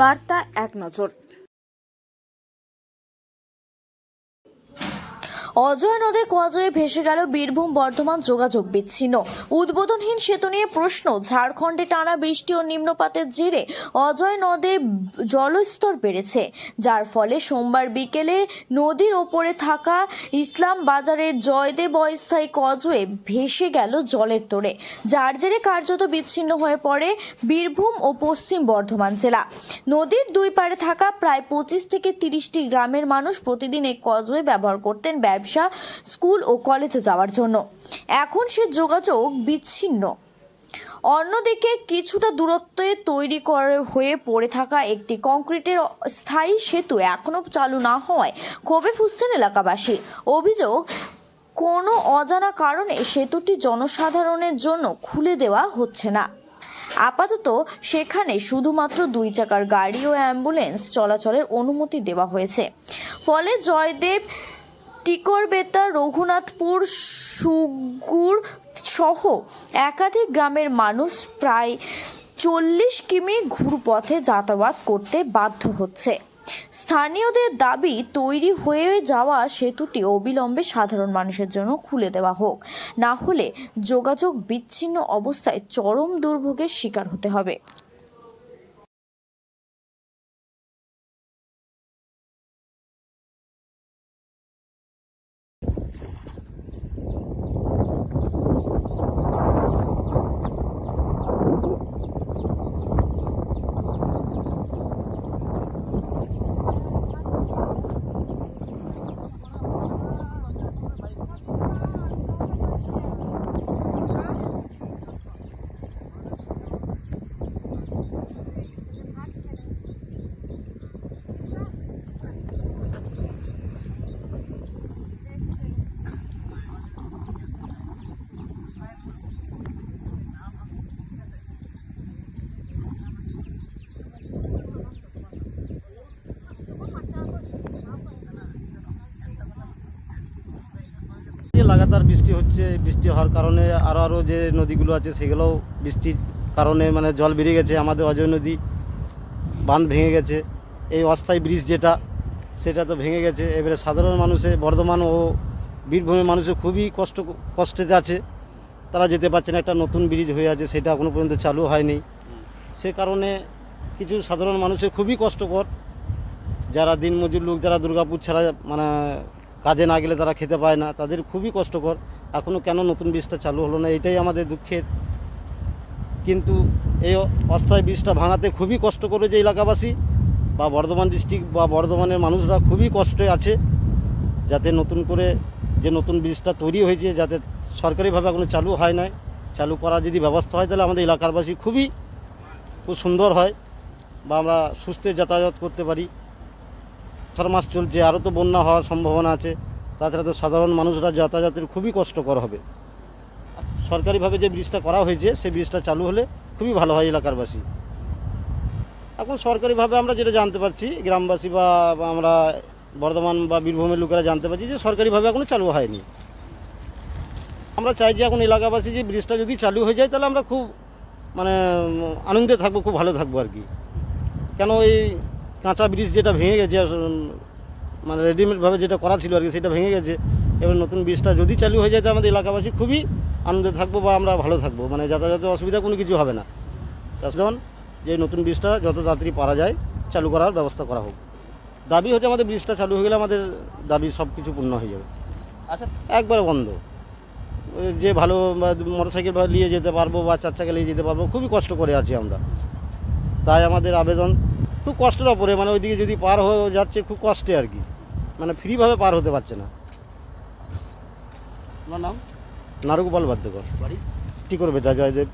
বার্তা এক নজর। অজয় নদে কজয়ে ভেসে গেল বীরভূম বর্ধমান যোগাযোগ বিচ্ছিন্ন। উদ্বোধনহীন সেতু নিয়ে প্রশ্ন, ঝাড়খণ্ডে টানা বৃষ্টি ও নিম্নপাতের জেরে অজয় নদে জলস্তর বেড়েছে। যার ফলে সোমবার বিকেলে নদীর ওপরে থাকা ইসলাম বাজারের জয়দেব অস্থায়ী কজয়ে ভেসে গেল জলের তোড়ে, যার জেরে কার্যত বিচ্ছিন্ন হয়ে পড়ে বীরভূম ও পশ্চিম বর্ধমান জেলা। নদীর দুই পাড়ে থাকা প্রায় পঁচিশ থেকে তিরিশটি গ্রামের মানুষ প্রতিদিন এই কজওয়ে ব্যবহার করতেন ব্যবসা স্কুল ও কলেজে যাওয়ার জন্য। এখন সে যোগাযোগ বিচ্ছিন্ন। অন্যদিকে কিছুটা দূরত্বে তৈরি করে হয়ে পড়ে থাকা একটি কংক্রিটের স্থায়ী সেতু এখনও চালু না হওয়ায় ক্ষোভে ফুসছেন এলাকাবাসী। অভিযোগ, কোনো অজানা কারণে সেতুটি জনসাধারণের জন্য খুলে দেওয়া হচ্ছে না। আপাতত সেখানে শুধুমাত্র দুই চাকার গাড়ি ও অ্যাম্বুলেন্স চলাচলের অনুমতি দেওয়া হয়েছে। ফলে জয়দেব টিকরবেতা রঘুনাথপুর, সুগুর সহ একাধিক গ্রামের মানুষ প্রায় চল্লিশ কিমি ঘুরপথে যাতায়াত করতে বাধ্য হচ্ছে। স্থানীয়দের দাবি, তৈরি হয়ে যাওয়া সেতুটি অবিলম্বে সাধারণ মানুষের জন্য খুলে দেওয়া হোক। না হলে যোগাযোগ বিচ্ছিন্ন অবস্থায় চরম দুর্ভোগের শিকার হতে হবে। লাগাতার বৃষ্টি হচ্ছে, বৃষ্টি হওয়ার কারণে আরও আরও যে নদীগুলো আছে সেগুলোও বৃষ্টির কারণে মানে জল বেড়ে গেছে, আমাদের অজয় নদী বাঁধ ভেঙে গেছে। এই অস্থায়ী ব্রিজ যেটা, সেটা তো ভেঙে গেছে। এবারে সাধারণ মানুষে, বর্ধমান ও বীরভূমের মানুষে খুবই কষ্ট, কষ্টেতে আছে। তারা যেতে পারছে না, একটা নতুন ব্রিজ হয়ে আছে, সেটা এখনও পর্যন্ত চালু হয়নি। সে কারণে কিছু সাধারণ মানুষের খুবই কষ্টকর। যারা দিনমজুর লোক, যারা দুর্গাপুর ছাড়া মানে কাজে না গেলে তারা খেতে পায় না, তাদের খুবই কষ্টকর। এখনও কেন নতুন বীজটা চালু হলো না, এটাই আমাদের দুঃখের। কিন্তু এই অস্থায়ী বীজটা ভাঙাতে খুবই কষ্ট করে যে এলাকাবাসী বা বর্ধমান ডিস্ট্রিক্ট বা বর্ধমানের মানুষরা খুবই কষ্টে আছে, যাতে নতুন করে যে নতুন বীজটা তৈরি হয়েছে, যাতে সরকারিভাবে এখনও চালু হয় নাই। চালু করার যদি ব্যবস্থা হয়, তাহলে আমাদের এলাকারবাসী খুবই খুব সুন্দর হয় বা আমরা সুস্থে যাতায়াত করতে পারি। চার মাস চলছে, আরও তো বন্যা হওয়ার সম্ভাবনা আছে। তাছাড়া তো সাধারণ মানুষরা যাতায়াতের খুবই কষ্টকর হবে। সরকারিভাবে যে ব্রিজটা করা হয়েছে, সেই ব্রিজটা চালু হলে খুবই ভালো হয় এলাকারবাসী। এখন সরকারিভাবে আমরা যেটা জানতে পারছি, গ্রামবাসী বা আমরা বর্ধমান বা বীরভূমের লোকেরা জানতে পারছি যে সরকারিভাবে এখনও চালু হয়নি। আমরা চাই যে এখন এলাকাবাসী যে ব্রিজটা যদি চালু হয়ে যায়, তাহলে আমরা খুব মানে আনন্দে থাকব, খুব ভালো থাকব আর কি। কেন এই কাঁচা ব্রিজ যেটা ভেঙে গেছে মানে রেডিমেডভাবে যেটা করা ছিল আর কি সেটা ভেঙে গেছে। এবার নতুন ব্রিজটা যদি চালু হয়ে যায় তো আমাদের এলাকাবাসী খুবই আনন্দে থাকব বা আমরা ভালো থাকব। মানে যাতায়াতের অসুবিধা কোনো কিছু হবে না। যেমন যে নতুন ব্রিজটা যত তাড়াতাড়ি পারা যায় চালু করার ব্যবস্থা করা হোক। দাবি হচ্ছে আমাদের ব্রিজটা চালু হয়ে গেলে আমাদের দাবি সব কিছু পূর্ণ হয়ে যাবে। আচ্ছা। একবারে বন্ধ। যে ভালো মোটর সাইকেল নিয়ে যেতে পারব বা চার চাকা নিয়ে যেতে পারব খুবই কষ্ট করে আছি আমরা। তাই আমাদের আবেদন খুব কষ্টের ওপরে মানে ওইদিকে যদি পার হয়ে যাচ্ছে খুব কষ্টে আর কি। মানে ফ্রিভাবে পার হতে পারছে না। নাম? নারুগোপাল বাদ্যকর। বাড়ি? ঠিক করবে তা জয়দেব।